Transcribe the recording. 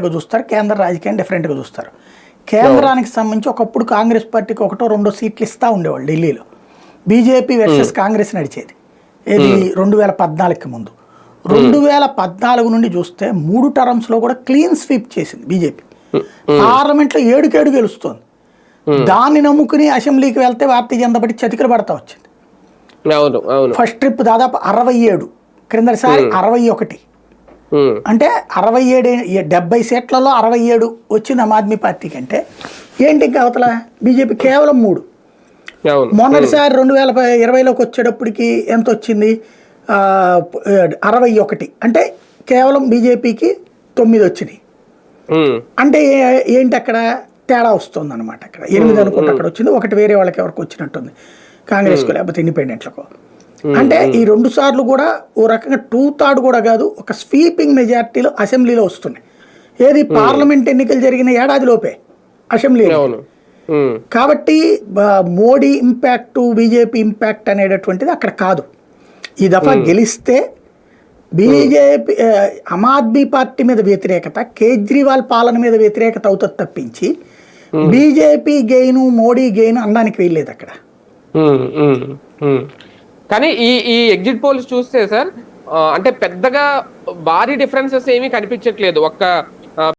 గా చూస్తారు. కేంద్ర రాజకీయం డిఫరెంట్గా చూస్తారు. కేంద్రానికి సంబంధించి ఒకప్పుడు కాంగ్రెస్ పార్టీకి ఒకటో రెండో సీట్లు ఇస్తూ ఉండేవాళ్ళు ఢిల్లీలో. బీజేపీ వర్సెస్ కాంగ్రెస్ నడిచేది. ఏది రెండు వేల పద్నాలుగుకి ముందు. రెండు వేల పద్నాలుగు నుండి చూస్తే మూడు టర్మ్స్లో కూడా క్లీన్ స్వీప్ చేసింది బీజేపీ. పార్లమెంట్లో ఏడుకేడు గెలుస్తోంది. దాన్ని నమ్ముకుని అసెంబ్లీకి వెళ్తే భారతీయ జనతా పార్టీ చతికిల పడతా వచ్చింది. ఫస్ట్ ట్రిప్ దాదాపు అరవై ఏడు. క్రిందటిసారి అరవై ఒకటి. అంటే అరవై ఏడు డెబ్బై సీట్లలో అరవై ఏడు వచ్చింది ఆమ్ ఆద్మీ పార్టీకి అంటే ఏంటి ఇంకా అవతల? బీజేపీ కేవలం మూడు. మొన్నటిసారి రెండు వేల ఇరవైలోకి వచ్చేటప్పటికి ఎంత వచ్చింది? అరవై ఒకటి. అంటే కేవలం బీజేపీకి తొమ్మిది వచ్చినాయి. అంటే ఏంటి అక్కడ? తేడా వస్తుంది అనమాట అక్కడ. ఎనిమిది అనుకుంటే అక్కడ వచ్చింది ఒకటి వేరే వాళ్ళకి ఎవరికి వచ్చినట్టుంది? కాంగ్రెస్కు లేకపోతే ఇండిపెండెంట్లకు అంటే ఈ రెండు సార్లు కూడా ఓ రకంగా టూ థర్డ్ కూడా కాదు ఒక స్వీపింగ్ మెజార్టీలో అసెంబ్లీలో వస్తున్నాయి. ఏది పార్లమెంట్ ఎన్నికలు జరిగిన ఏడాది లోపే అసెంబ్లీ కాబట్టి మోడీ ఇంపాక్ట్ బీజేపీ ఇంపాక్ట్ అనేటటువంటిది అక్కడ కాదు. ఈ దఫా గెలిస్తే బీజేపీ ఆమ్ ఆద్మీ పార్టీ మీద వ్యతిరేకత కేజ్రీవాల్ పాలన మీద వ్యతిరేకత అవుతుంది తప్పించి బీజేపీ గెయిన్ మోడీ గెయిన్ అనడానికి వీల్లేదు అక్కడ. కానీ ఈ ఈ ఎగ్జిట్ పోల్స్ చూస్తే సార్ అంటే పెద్దగా భారీ డిఫరెన్సెస్ ఏమీ కనిపించట్లేదు. ఒక్క